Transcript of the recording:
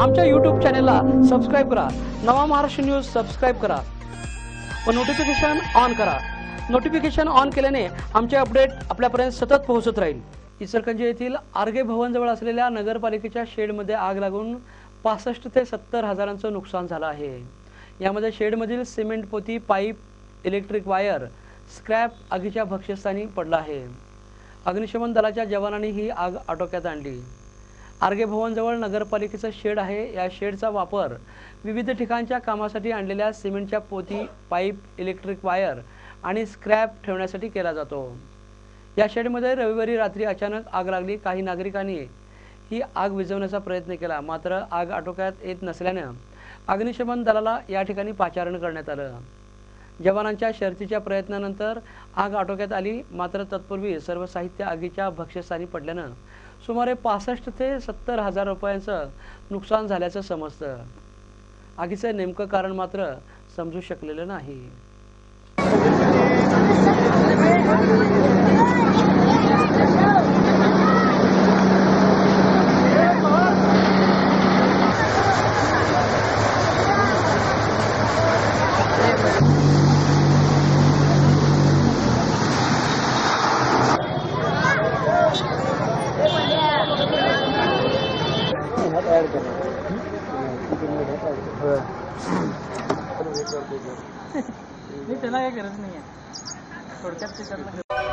आमच्या यूट्यूब चॅनेलला सबस्क्राईब करा. नवा महाराष्ट्र न्यूज सबस्क्राईब करा. व नोटिफिकेशन ऑन करा. नोटिफिकेशन ऑन केल्याने आमचे अपडेट आपल्यापर्यंत सतत पोहोचत राहील. इचलकरंजी येथील आर्गे भवनजवळ असलेल्या नगरपालिकेच्या शेडमध्ये आग लागून पासष्ट ते सत्तर हजारांचं नुकसान झालं आहे. यामध्ये शेडमधील सिमेंट पोती पाईप इलेक्ट्रिक वायर स्क्रॅप आगीच्या भक्ष्यस्थानी पडला आहे. अग्निशमन दलाच्या जवानांनी ही आग आटोक्यात आणली. आर्गे भवनजवळ नगरपालिकेचं शेड आहे. या शेडचा वापर विविध ठिकाणच्या कामासाठी आणलेल्या सिमेंटच्या पोती पाईप इलेक्ट्रिक वायर आणि स्क्रॅप ठेवण्यासाठी केला जातो. या शेडमध्ये रविवारी रात्री अचानक आग लागली. काही नागरिकांनी ही आग विझवण्याचा प्रयत्न केला. मात्र आग आटोक्यात येत नसल्यानं अग्निशमन दलाला या ठिकाणी पाचारण करण्यात आलं. जवानांच्या शर्थीच्या प्रयत्नानंतर आग आटोक्यात आली. मात्र तत्पूर्वी सर्व साहित्य आगीच्या भक्ष्यस्थानी पडल्यानं सुमारे पासष्ट ते सत्तर हजार रुपयांचं नुकसान झाल्याचं समजतं. आगीचं नेमकं कारण मात्र समजू शकलेलं नाही. त्याला काही गरज नाही आहे थोडक्यात त्याच्यातलं